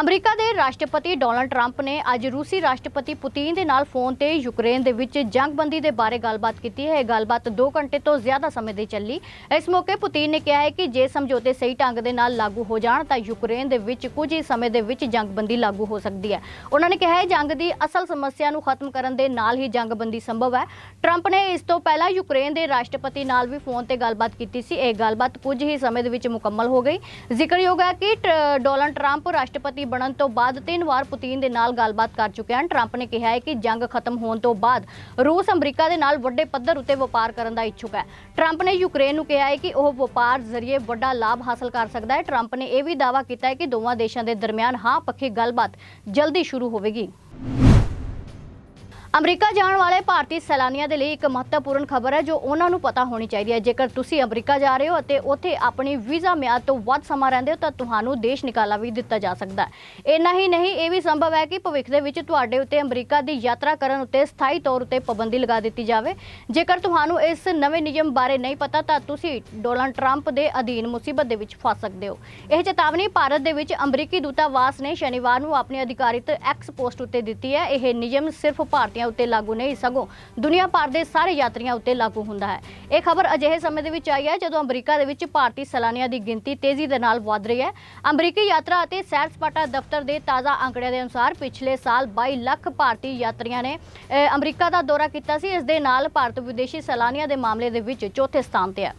America ਦੇ ਰਾਸ਼ਟਰਪਤੀ Donald Trump ਨੇ ਅੱਜ ਰੂਸੀ ਰਾਸ਼ਟਰਪਤੀ ਪੁਤਿਨ ਦੇ ਨਾਲ ਫੋਨ ਤੇ ਯੂਕਰੇਨ ਦੇ ਵਿੱਚ ਜੰਗਬੰਦੀ ਦੇ ਬਾਰੇ ਗੱਲਬਾਤ ਕੀਤੀ ਹੈ। ਇਹ ਗੱਲਬਾਤ 2 ਘੰਟੇ ਤੋਂ ਜ਼ਿਆਦਾ ਸਮੇਂ ਦੀ ਚੱਲੀ। ਇਸ ਮੌਕੇ ਪੁਤਿਨ ਨੇ ਕਿਹਾ ਹੈ ਕਿ ਜੇ ਸਮਝੌਤੇ ਸਹੀ ਢੰਗ ਦੇ ਨਾਲ ਲਾਗੂ ਹੋ ਜਾਣ, ਤਾਂ ਯੂਕਰੇਨ ਦੇ ਵਿੱਚ ਕੁਝ ਹੀ ਸਮੇਂ ਦੇ ਵਿੱਚ ਜੰਗਬੰਦੀ ਲਾਗੂ ਹੋ ਸਕਦੀ ਹੈ। ਉਹਨਾਂ ਨੇ ਕਿਹਾ ਹੈ, ਜੰਗ ਦੀ ਅਸਲ ਸਮੱਸਿਆ ਨੂੰ ਖਤਮ ਕਰਨ ਦੇ ਨਾਲ ਹੀ ਜੰਗਬੰਦੀ ਸੰਭਵ ਹੈ। ਟਰੰਪ ਨੇ ਇਸ ਤੋਂ ਪਹਿਲਾਂ ਯੂਕਰੇਨ ਦੇ ਰਾਸ਼ਟਰਪਤੀ ਨਾਲ ਵੀ ਫੋਨ ਤੇ ਗੱਲਬਾਤ ਕੀਤੀ ਸੀ। ਇਹ ਗੱਲਬਾਤ ਕੁਝ ਹੀ ਸਮੇਂ ਦੇ ਵਿੱਚ ਮੁਕੰਮਲ ਹੋ ਗਈ। ਜ਼ਿਕਰਯੋਗ ਹੈ ਕਿ ਡੋਨਲਡ ਟਰੰਪ ਰਾਸ਼ਟਰਪਤੀ ਬਣਨ ਤੋਂ ਬਾਅਦ ਤਿੰਨ ਵਾਰ ਪੁਤਿਨ ਦੇ ਨਾਲ ਗੱਲਬਾਤ ਕਰ ਚੁੱਕੇ ਹਨ। ਟਰੰਪ ਨੇ ਕਿਹਾ ਹੈ ਕਿ ਜੰਗ ਖਤਮ ਹੋਣ ਤੋਂ ਬਾਅਦ ਰੂਸ ਅਮਰੀਕਾ ਦੇ ਨਾਲ ਵੱਡੇ ਪੱਧਰ ਉੱਤੇ ਵਪਾਰ ਕਰਨ ਦਾ ਇੱਛੁਕ ਹੈ। ਟਰੰਪ ਨੇ ਯੂਕਰੇਨ ਨੂੰ ਕਿਹਾ ਹੈ ਕਿ ਉਹ ਵਪਾਰ ਜ਼ਰੀਏ ਵੱਡਾ ਲਾਭ ਹਾਸਲ ਕਰ ਸਕਦਾ ਹੈ। ਟਰੰਪ ਨੇ ਇਹ ਵੀ ਦਾਅਵਾ ਕੀਤਾ ਹੈ ਕਿ ਦੋਵਾਂ ਦੇਸ਼ਾਂ ਦੇ ਦਰਮਿਆਨ ਹਾਂ ਪੱਖੀ ਗੱਲਬਾਤ ਜਲਦੀ ਸ਼ੁਰੂ ਹੋਵੇਗੀ। ਅਮਰੀਕਾ ਜਾਣ ਵਾਲੇ ਭਾਰਤੀ ਸੈਲਾਨੀਆਂ ਦੇ ਲਈ ਇੱਕ ਮਹੱਤਵਪੂਰਨ ਖਬਰ ਹੈ ਜੋ ਉਹਨਾਂ ਨੂੰ ਪਤਾ ਹੋਣੀ ਚਾਹੀਦੀ ਹੈ। ਜੇਕਰ ਤੁਸੀਂ ਅਮਰੀਕਾ ਜਾ ਰਹੇ ਹੋ ਅਤੇ ਉੱਥੇ ਆਪਣੀ ਵੀਜ਼ਾ ਮਿਆਦ ਤੋਂ ਵੱਧ ਸਮਾਂ ਰਹਿੰਦੇ ਹੋ, ਤਾਂ ਤੁਹਾਨੂੰ ਦੇਸ਼ ਨਿਕਾਲਾ ਵੀ ਦਿੱਤਾ ਜਾ ਸਕਦਾ ਹੈ। ਇੰਨਾ ਹੀ ਨਹੀਂ, ਇਹ ਵੀ ਸੰਭਵ ਹੈ ਕਿ ਭਵਿੱਖ ਦੇ ਵਿੱਚ ਤੁਹਾਡੇ ਉੱਤੇ ਅਮਰੀਕਾ ਦੀ ਯਾਤਰਾ ਕਰਨ ਉੱਤੇ ਸਥਾਈ ਤੌਰ ਉੱਤੇ ਪਾਬੰਦੀ ਲਗਾ ਦਿੱਤੀ ਜਾਵੇ। ਜੇਕਰ ਤੁਹਾਨੂੰ ਇਸ ਨਵੇਂ ਨਿਯਮ ਬਾਰੇ ਨਹੀਂ ਪਤਾ, ਤਾਂ ਤੁਸੀਂ ਡੋਨਲਡ ਟਰੰਪ ਦੇ ਅਧੀਨ ਮੁਸੀਬਤ ਦੇ ਵਿੱਚ ਫਸ ਸਕਦੇ ਹੋ। ਇਹ ਚੇਤਾਵਨੀ ਭਾਰਤ ਦੇ ਵਿੱਚ ਅਮਰੀਕੀ ਦੂਤਾਵਾਸ ਨੇ ਸ਼ਨੀਵਾਰ ਨੂੰ ਆਪਣੇ ਅਧਿਕਾਰਿਤ ਐਕਸ ਪੋਸਟ ਉੱਤੇ ਦਿੱਤੀ ਹੈ। ਇਹ ਨਿਯਮ ਸਿਰਫ ਭਾਰਤੀਆਂ ਉੱਤੇ ਲਾਗੂ ਨਹੀਂ ਸਗੋਂ ਦੁਨੀਆ ਭਰ ਦੇ ਸਾਰੇ ਯਾਤਰੀਆਂ ਉੱਤੇ ਲਾਗੂ ਹੁੰਦਾ ਹੈ। ਇਹ ਖਬਰ ਅਜਿਹੇ ਸਮੇਂ ਦੇ ਵਿੱਚ ਆਈ ਹੈ ਜਦੋਂ ਅਮਰੀਕਾ ਦੇ ਵਿੱਚ ਭਾਰਤੀ ਸੈਲਾਨੀਆਂ ਦੀ ਗਿਣਤੀ ਤੇਜ਼ੀ ਦੇ ਨਾਲ ਵਧ ਰਹੀ ਹੈ। ਅਮਰੀਕੀ ਯਾਤਰਾ ਅਤੇ ਸੈਰ ਸਪਾਟਾ ਦਫ਼ਤਰ ਦੇ ਤਾਜ਼ਾ ਅੰਕੜਿਆਂ ਦੇ ਅਨੁਸਾਰ ਪਿਛਲੇ ਸਾਲ 22 ਲੱਖ ਭਾਰਤੀ ਯਾਤਰੀਆਂ ਨੇ ਅਮਰੀਕਾ ਦਾ ਦੌਰਾ ਕੀਤਾ ਸੀ। ਇਸ ਦੇ ਨਾਲ ਭਾਰਤ ਵਿਦੇਸ਼ੀ ਸੈਲਾਨੀਆਂ ਦੇ ਮਾਮਲੇ ਦੇ ਵਿੱਚ ਚੌਥੇ ਸਥਾਨ ਤੇ ਹੈ।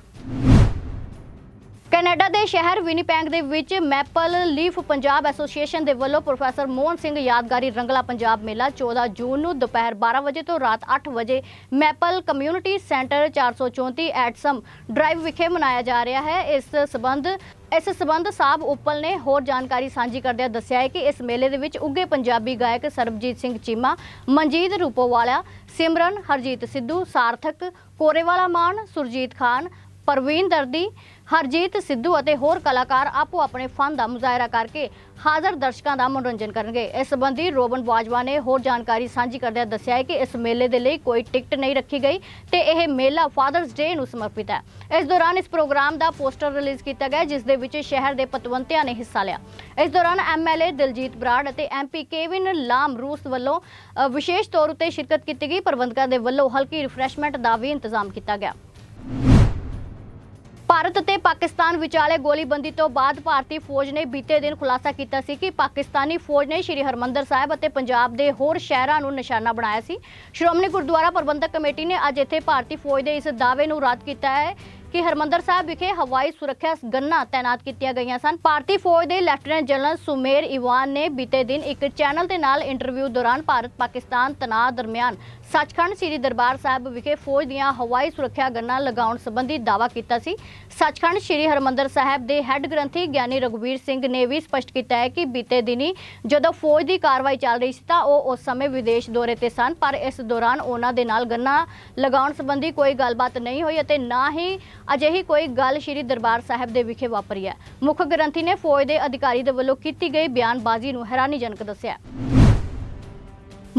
ਕੈਨੇਡਾ ਦੇ ਸ਼ਹਿਰ ਵਿਨੀਪੈਗ ਦੇ ਵਿੱਚ ਮੈਪਲ ਲੀਫ ਪੰਜਾਬ ਐਸੋਸੀਏਸ਼ਨ ਦੇ ਵੱਲੋਂ ਪ੍ਰੋਫੈਸਰ ਮੋਹਨ ਸਿੰਘ ਯਾਦਗਾਰੀ ਰੰਗਲਾ ਪੰਜਾਬ ਮੇਲਾ 14 ਜੂਨ ਨੂੰ ਦੁਪਹਿਰ 12 ਵਜੇ ਤੋਂ ਰਾਤ 8 ਵਜੇ ਮੈਪਲ ਕਮਿਊਨਿਟੀ ਸੈਂਟਰ 434 ਐਟਸਮ ਡਰਾਈਵ ਵਿਖੇ ਮਨਾਇਆ ਜਾ ਰਿਹਾ ਹੈ। ਇਸ ਸਬੰਧ ਇਸ ਸਬੰਧ ਸਾਹਿਬ ਉਪਲ ਨੇ ਹੋਰ ਜਾਣਕਾਰੀ ਸਾਂਝੀ ਕਰਦਿਆਂ ਦੱਸਿਆ ਹੈ ਕਿ ਇਸ ਮੇਲੇ ਦੇ ਵਿੱਚ ਉੱਗੇ ਪੰਜਾਬੀ ਗਾਇਕ ਸਰਬਜੀਤ ਸਿੰਘ ਚੀਮਾ, ਮਨਜੀਤ ਰੂਪੋਵਾਲਾ, ਸਿਮਰਨ, ਹਰਜੀਤ ਸਿੱਧੂ, ਸਾਰਥਕ, ਕੋਰੇਵਾਲਾ ਮਾਨ, ਸੁਰਜੀਤ ਖਾਨ ਪਰਵੀਨ ਦਰਦੀ, ਹਰਜੀਤ ਸਿੱਧੂ ਅਤੇ ਹੋਰ ਕਲਾਕਾਰ ਆਪੋ ਆਪਣੇ ਫਨ ਦਾ ਮੁਜ਼ਾਹਰਾ ਕਰਕੇ ਹਾਜ਼ਰ ਦਰਸ਼ਕਾਂ ਦਾ ਮਨੋਰੰਜਨ ਕਰਨਗੇ। ਇਸ ਸੰਬੰਧੀ ਰੋਬਨ ਬਾਜਵਾ ਨੇ ਹੋਰ ਜਾਣਕਾਰੀ ਸਾਂਝੀ ਕਰਦਿਆਂ ਦੱਸਿਆ ਹੈ ਕਿ ਇਸ ਮੇਲੇ ਦੇ ਲਈ ਕੋਈ ਟਿਕਟ ਨਹੀਂ ਰੱਖੀ ਗਈ ਤੇ ਇਹ ਮੇਲਾ ਫਾਦਰਸ ਡੇ ਨੂੰ ਸਮਰਪਿਤ ਹੈ। ਇਸ ਦੌਰਾਨ ਇਸ ਪ੍ਰੋਗਰਾਮ ਦਾ ਪੋਸਟਰ ਰਿਲੀਜ਼ ਕੀਤਾ ਗਿਆ, ਜਿਸ ਦੇ ਵਿੱਚ ਸ਼ਹਿਰ ਦੇ ਪਤਵੰਤਿਆਂ ਨੇ ਹਿੱਸਾ ਲਿਆ। ਇਸ ਦੌਰਾਨ ਐਮਐਲਏ ਦਿਲਜੀਤ ਬਰਾੜ ਅਤੇ ਐਮਪੀ ਕੇਵਿਨ ਲਾਮ ਰੂਸ ਵੱਲੋਂ ਵਿਸ਼ੇਸ਼ ਤੌਰ ਉਤੇ ਸ਼ਿਰਕਤ ਕੀਤੀ ਗਈ। ਪ੍ਰਬੰਧਕਾਂ ਦੇ ਵੱਲੋਂ ਹਲਕੀ ਰਿਫਰੈਸ਼ਮੈਂਟ ਦਾ ਵੀ ਇੰਤਜ਼ਾਮ ਕੀਤਾ ਗਿਆ। ਭਾਰਤ ਅਤੇ ਪਾਕਿਸਤਾਨ ਵਿਚਾਲੇ ਗੋਲੀਬੰਦੀ ਤੋਂ ਬਾਅਦ ਭਾਰਤੀ ਫੌਜ ਨੇ ਬੀਤੇ ਦਿਨ ਖੁਲਾਸਾ ਕੀਤਾ ਸੀ ਕਿ ਪਾਕਿਸਤਾਨੀ ਫੌਜ ਨੇ ਸ਼੍ਰੀ ਹਰਮੰਦਰ ਸਾਹਿਬ ਅਤੇ ਪੰਜਾਬ ਦੇ ਹੋਰ ਸ਼ਹਿਰਾਂ ਨੂੰ ਨਿਸ਼ਾਨਾ ਬਣਾਇਆ ਸੀ। ਸ਼੍ਰੋਮਣੀ ਗੁਰਦੁਆਰਾ ਪ੍ਰਬੰਧਕ ਕਮੇਟੀ ਨੇ ਅੱਜ ਇੱਥੇ ਭਾਰਤੀ ਫੌਜ ਦੇ ਇਸ ਦਾਅਵੇ ਨੂੰ ਰੱਦ ਕੀਤਾ ਹੈ ਕਿ ਹਰਮੰਦਰ ਸਾਹਿਬ ਵਿਖੇ ਹਵਾਈ ਸੁਰੱਖਿਆ ਗੰਨਾਂ ਤਾਇਨਾਤ ਕੀਤੀਆਂ ਗਈਆਂ ਸਨ। ਭਾਰਤੀ ਫੌਜ ਦੇ ਲੈਫਟੀਨੈਂਟ ਜਨਰਲ ਸੁਮੇਰ ਇਵਾਨ ਨੇ ਬੀਤੇ ਦਿਨ ਇੱਕ ਚੈਨਲ ਦੇ ਨਾਲ ਇੰਟਰਵਿਊ ਦੌਰਾਨ ਭਾਰਤ ਪਾਕਿਸਤਾਨ ਤਣਾਅ ਦਰਮਿਆਨ ਸੱਚਖੰਡ ਸ੍ਰੀ ਦਰਬਾਰ ਸਾਹਿਬ ਵਿਖੇ ਫੌਜ ਦੀਆਂ ਹਵਾਈ ਸੁਰੱਖਿਆ ਗੰਨਾਂ ਲਗਾਉਣ ਸੰਬੰਧੀ ਦਾਅਵਾ ਕੀਤਾ ਸੀ। ਸੱਚਖੰਡ ਸ੍ਰੀ ਹਰਮੰਦਰ ਸਾਹਿਬ ਦੇ ਹੈੱਡ ਗ੍ਰੰਥੀ ਗਿਆਨੀ ਰਘੁਵੀਰ ਸਿੰਘ ਨੇ ਵੀ ਸਪਸ਼ਟ ਕੀਤਾ ਹੈ ਕਿ ਬੀਤੇ ਦਿਨੀ ਜਦੋਂ ਫੌਜ ਦੀ ਕਾਰਵਾਈ ਚੱਲ ਰਹੀ ਸੀ ਤਾਂ ਉਹ ਉਸ ਸਮੇਂ ਵਿਦੇਸ਼ ਦੌਰੇ ਤੇ ਸਨ, ਪਰ ਇਸ ਦੌਰਾਨ ਉਹਨਾਂ ਦੇ ਨਾਲ ਗੰਨਾਂ ਲਗਾਉਣ ਸੰਬੰਧੀ ਕੋਈ ਗੱਲਬਾਤ ਨਹੀਂ ਹੋਈ ਅਤੇ ਨਾ ਹੀ ਅਜਿਹੀ ਕੋਈ ਗੱਲ ਸ੍ਰੀ ਦਰਬਾਰ ਸਾਹਿਬ ਦੇ ਵਿਖੇ ਵਾਪਰੀ ਹੈ। ਮੁੱਖ ਗ੍ਰੰਥੀ ਨੇ ਫੌਜ ਦੇ ਅਧਿਕਾਰੀ ਦੇ ਵੱਲੋਂ ਕੀਤੀ ਗਈ ਬਿਆਨਬਾਜ਼ੀ ਨੂੰ ਹੈਰਾਨੀਜਨਕ ਦੱਸਿਆ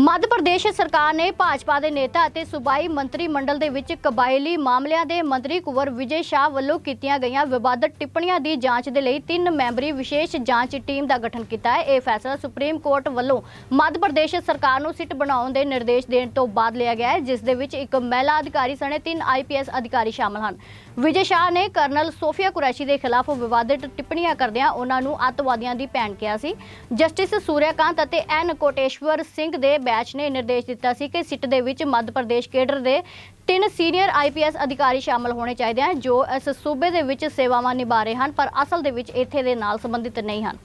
ਮੱਧ ਪ੍ਰਦੇਸ਼ ਸਰਕਾਰ ਨੇ ਭਾਜਪਾ ਦੇ ਨੇਤਾ ਅਤੇ ਸੂਬਾਈ ਮੰਤਰੀ ਮੰਡਲ ਦੇ ਵਿੱਚ ਕਬਾਇਲੀ ਮਾਮਲਿਆਂ ਦੇ ਮੰਤਰੀ ਕੁਵਰ ਵਿਜੇ ਸ਼ਾਹ ਵੱਲੋਂ ਕੀਤੀਆਂ ਗਈਆਂ ਵਿਵਾਦਤ ਟਿੱਪਣੀਆਂ ਦੀ ਜਾਂਚ ਦੇ ਲਈ ਤਿੰਨ ਮੈਂਬਰੀ ਵਿਸ਼ੇਸ਼ ਜਾਂਚ ਟੀਮ ਦਾ ਗਠਨ ਕੀਤਾ ਹੈ। ਇਹ ਫੈਸਲਾ ਸੁਪਰੀਮ ਕੋਰਟ ਵੱਲੋਂ ਮੱਧ ਪ੍ਰਦੇਸ਼ ਸਰਕਾਰ ਨੂੰ ਸਿੱਟ ਬਣਾਉਣ ਦੇ ਨਿਰਦੇਸ਼ ਦੇਣ ਤੋਂ ਬਾਅਦ ਲਿਆ ਗਿਆ ਹੈ, ਜਿਸ ਦੇ ਵਿੱਚ ਇੱਕ ਮਹਿਲਾ ਅਧਿਕਾਰੀ ਸਣੇ ਤਿੰਨ ਆਈਪੀਐਸ ਅਧਿਕਾਰੀ ਸ਼ਾਮਲ ਹਨ। ਵਿਜੇ ਸ਼ਾਹ ਨੇ ਕਰਨਲ ਸੋਫੀਆ ਕੁਰੈਸ਼ੀ ਦੇ ਖਿਲਾਫ ਵਿਵਾਦਤ ਟਿੱਪਣੀਆਂ ਕਰਦਿਆਂ ਉਹਨਾਂ ਨੂੰ ਅੱਤਵਾਦੀਆਂ ਦੀ ਭੈਣ ਕਿਹਾ ਸੀ। ਜਸਟਿਸ ਸੂਰਿਆਕਾਂਤ ਅਤੇ ਐਨ ਕੋਟੇਸ਼ਵਰ ਸਿੰਘ ਦੇ ਬੈਚ ਨੇ ਨਿਰਦੇਸ਼ ਦਿੱਤਾ ਸੀ ਕਿ ਸਿੱਟ ਦੇ ਵਿੱਚ ਮੱਧ ਪ੍ਰਦੇਸ਼ ਕੇਡਰ ਦੇ ਤਿੰਨ ਸੀਨੀਅਰ ਆਈਪੀਐਸ ਅਧਿਕਾਰੀ ਸ਼ਾਮਲ ਹੋਣੇ ਚਾਹੀਦੇ ਹਨ, ਜੋ ਇਸ ਸੂਬੇ ਦੇ ਵਿੱਚ ਸੇਵਾਵਾਂ ਨਿਭਾ ਰਹੇ ਹਨ, ਪਰ ਅਸਲ ਦੇ ਵਿੱਚ ਇੱਥੇ ਦੇ ਨਾਲ ਸੰਬੰਧਿਤ ਨਹੀਂ ਹਨ।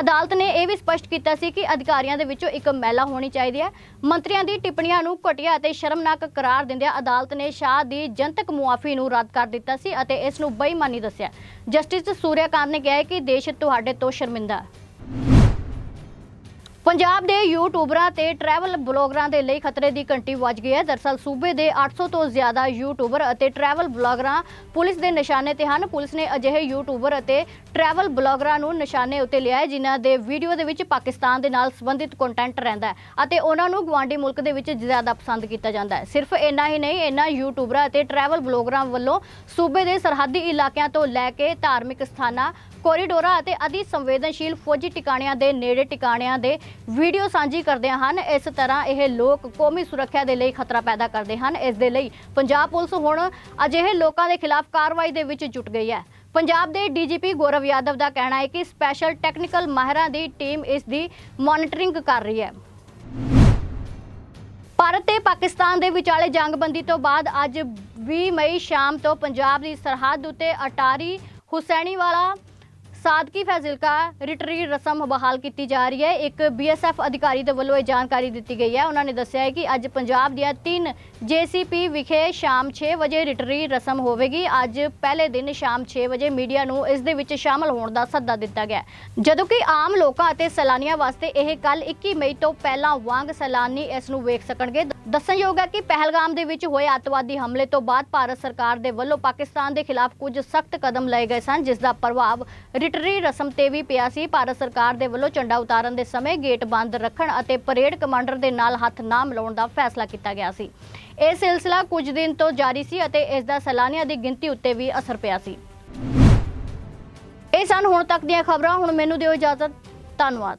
ਅਦਾਲਤ ਨੇ ਇਹ ਵੀ ਸਪਸ਼ਟ ਕੀਤਾ ਸੀ ਕਿ ਅਧਿਕਾਰੀਆਂ ਦੇ ਵਿੱਚੋਂ ਇੱਕ ਮਹਿਲਾ ਹੋਣੀ ਚਾਹੀਦੀ ਹੈ। ਮੰਤਰੀਆਂ ਦੀ ਟਿੱਪਣੀਆਂ ਨੂੰ ਘਟੀਆ ਅਤੇ ਸ਼ਰਮਨਾਕ ਕਰਾਰ ਦਿੰਦਿਆਂ ਅਦਾਲਤ ਨੇ ਸ਼ਾਹ ਦੀ ਜਨਤਕ ਮੁਆਫੀ ਨੂੰ ਰੱਦ ਕਰ ਦਿੱਤਾ ਸੀ ਅਤੇ ਇਸ ਨੂੰ ਬੇਈਮਾਨੀ ਦੱਸਿਆ। ਜਸਟਿਸ ਸੂਰਿਆਕਾਂਤ ਨੇ ਕਿਹਾ ਕਿ ਦੇਸ਼ ਤੁਹਾਡੇ ਤੋਂ ਸ਼ਰਮਿੰਦਾ ਹੈ। ਪੰਜਾਬ ਦੇ ਯੂਟਿਊਬਰਾਂ ਤੇ ਟਰੈਵਲ ਬਲੌਗਰਾਂ ਦੇ ਲਈ ਖਤਰੇ ਦੀ ਘੰਟੀ ਵੱਜ ਗਈ ਹੈ। ਦਰਸਲ ਸੂਬੇ ਦੇ 800 ਤੋਂ ਜ਼ਿਆਦਾ ਯੂਟਿਊਬਰ ਅਤੇ ਟਰੈਵਲ ਬਲੌਗਰਾਂ ਪੁਲਿਸ ਦੇ ਨਿਸ਼ਾਨੇ ਤੇ ਹਨ। ਪੁਲਿਸ ਨੇ ਅਜਿਹੇ ਯੂਟਿਊਬਰ ਅਤੇ ਟਰੈਵਲ ਬਲੌਗਰਾਂ ਨੂੰ ਨਿਸ਼ਾਨੇ ਉੱਤੇ ਲਿਆ ਹੈ, ਜਿਨ੍ਹਾਂ ਦੇ ਵੀਡੀਓ ਦੇ ਵਿੱਚ ਪਾਕਿਸਤਾਨ ਦੇ ਨਾਲ ਸੰਬੰਧਿਤ ਕੰਟੈਂਟ ਰਹਿੰਦਾ ਹੈ ਅਤੇ ਉਹਨਾਂ ਨੂੰ ਗਵਾਂਡੀ ਮੁਲਕ ਦੇ ਵਿੱਚ ਜ਼ਿਆਦਾ ਪਸੰਦ ਕੀਤਾ ਜਾਂਦਾ ਹੈ। ਸਿਰਫ ਇੰਨਾ ਹੀ ਨਹੀਂ ਇਹਨਾਂ ਯੂਟਿਊਬਰਾਂ ਅਤੇ ਟਰੈਵਲ ਬਲੌਗਰਾਂ ਵੱਲੋਂ ਸੂਬੇ ਦੇ ਸਰਹੱਦੀ ਇਲਾਕਿਆਂ ਤੋਂ ਲੈ ਕੇ ਧਾਰਮਿਕ ਸਥਾਨਾਂ ਕੋਰੀਡੋਰਾਂ ਅਤੇ ਅਧਿ ਸੰਵੇਦਨਸ਼ੀਲ ਫੌਜੀ ਟਿਕਾਣਿਆਂ ਦੇ ਨੇੜੇ ਟਿਕਾਣਿਆਂ ਦੇ ਵੀਡੀਓ ਸਾਂਝੀ ਕਰਦੇ ਹਨ। ਇਸ ਤਰ੍ਹਾਂ ਇਹ ਲੋਕ ਕੌਮੀ ਸੁਰੱਖਿਆ ਦੇ ਲਈ ਖਤਰਾ ਪੈਦਾ ਕਰਦੇ ਹਨ। ਇਸ ਦੇ ਲਈ ਪੰਜਾਬ ਪੁਲਿਸ ਹੁਣ ਅਜਿਹੇ ਲੋਕਾਂ ਦੇ ਖਿਲਾਫ ਕਾਰਵਾਈ ਦੇ ਵਿੱਚ ਜੁਟ ਗਈ ਹੈ। ਪੰਜਾਬ ਦੇ ਡੀਜੀਪੀ ਗੌਰਵ ਯਾਦਵ ਦਾ ਕਹਿਣਾ ਹੈ ਕਿ ਸਪੈਸ਼ਲ ਟੈਕਨੀਕਲ ਮਾਹਿਰਾਂ ਦੀ ਟੀਮ ਇਸ ਦੀ ਮੋਨਿਟਰਿੰਗ ਕਰ ਰਹੀ ਹੈ। ਭਾਰਤ ਤੇ ਪਾਕਿਸਤਾਨ ਦੇ ਵਿਚਾਲੇ ਜੰਗਬੰਦੀ ਤੋਂ ਬਾਅਦ ਅੱਜ 20 ਮਈ ਸ਼ਾਮ ਤੋਂ ਪੰਜਾਬ ਦੀ ਸਰਹੱਦ ਉੱਤੇ ਅਟਾਰੀ ਹੁਸੈਨੀਵਾਲਾ ਸਾਦਕੀ ਫੈਜ਼ਿਲਕਾ ਰਿਟਰੀ ਰਸਮ ਬਹਾਲ ਕੀਤੀ ਜਾ ਰਹੀ ਹੈ। ਇੱਕ ਬੀਐਸਐਫ ਅਧਿਕਾਰੀ ਦੇ ਵੱਲੋਂ ਇਹ ਜਾਣਕਾਰੀ ਦਿੱਤੀ ਗਈ ਹੈ। ਉਹਨਾਂ ਨੇ ਦੱਸਿਆ ਹੈ ਕਿ ਅੱਜ ਪੰਜਾਬ ਦੀਆਂ ਤਿੰਨ ਜੇਸੀਪੀ ਵਿਖੇ ਸ਼ਾਮ 6 ਵਜੇ ਰਿਟਰੀ ਰਸਮ ਹੋਵੇਗੀ। ਅੱਜ ਪਹਿਲੇ ਦਿਨ ਸ਼ਾਮ 6 ਵਜੇ ਮੀਡੀਆ ਨੂੰ ਇਸ ਦੇ ਵਿੱਚ ਸ਼ਾਮਲ ਹੋਣ ਦਾ ਸੱਦਾ ਦਿੱਤਾ ਗਿਆ ਜਦੋਂ ਕਿ ਆਮ ਲੋਕਾਂ ਅਤੇ ਸੈਲਾਨੀਆਂ ਵਾਸਤੇ ਇਹ ਕੱਲ 21 ਮਈ ਤੋਂ ਪਹਿਲਾਂ ਵਾਂਗ ਸੈਲਾਨੀ ਇਸ ਨੂੰ ਵੇਖ ਸਕਣਗੇ। ਦੱਸਣਯੋਗ ਹੈ ਕਿ ਪਹਿਲਗਾਮ ਦੇ ਵਿੱਚ ਹੋਏ ਅੱਤਵਾਦੀ ਹਮਲੇ ਤੋਂ ਬਾਅਦ ਭਾਰਤ ਸਰਕਾਰ ਦੇ ਵੱਲੋਂ ਪਾਕਿਸਤਾਨ ਦੇ ਖਿਲਾਫ ਕੁਝ ਸਖਤ ਕਦਮ ਲਏ ਗਏ ਸਨ, ਜਿਸ ਦਾ ਪ੍ਰਭਾਵ ਰਿਟਰੀ ਰਸਮ ਤੇ ਵੀ ਪਿਆ ਸੀ। ਭਾਰਤ ਸਰਕਾਰ ਦੇ ਵੱਲੋਂ ਝੰਡਾ ਉਤਾਰਨ ਦੇ ਸਮੇਂ ਗੇਟ ਬੰਦ ਰੱਖਣ ਅਤੇ ਪਰੇਡ ਕਮਾਂਡਰ ਦੇ ਨਾਲ ਹੱਥ ਨਾ ਮਿਲਾਉਣ ਦਾ ਫੈਸਲਾ ਕੀਤਾ ਗਿਆ ਸੀ। ਇਹ ਸਿਲਸਿਲਾ ਕੁਝ ਦਿਨ ਤੋਂ ਜਾਰੀ ਸੀ ਅਤੇ ਇਸ ਦਾ ਸੈਲਾਨੀਆਂ ਦੀ ਗਿਣਤੀ ਉੱਤੇ ਵੀ ਅਸਰ ਪਿਆ ਸੀ। ਇਹ ਸਨ ਹੁਣ ਤੱਕ ਦੀਆਂ ਖਬਰਾਂ। ਹੁਣ ਮੈਨੂੰ ਦਿਓ ਇਜਾਜ਼ਤ। ਧੰਨਵਾਦ।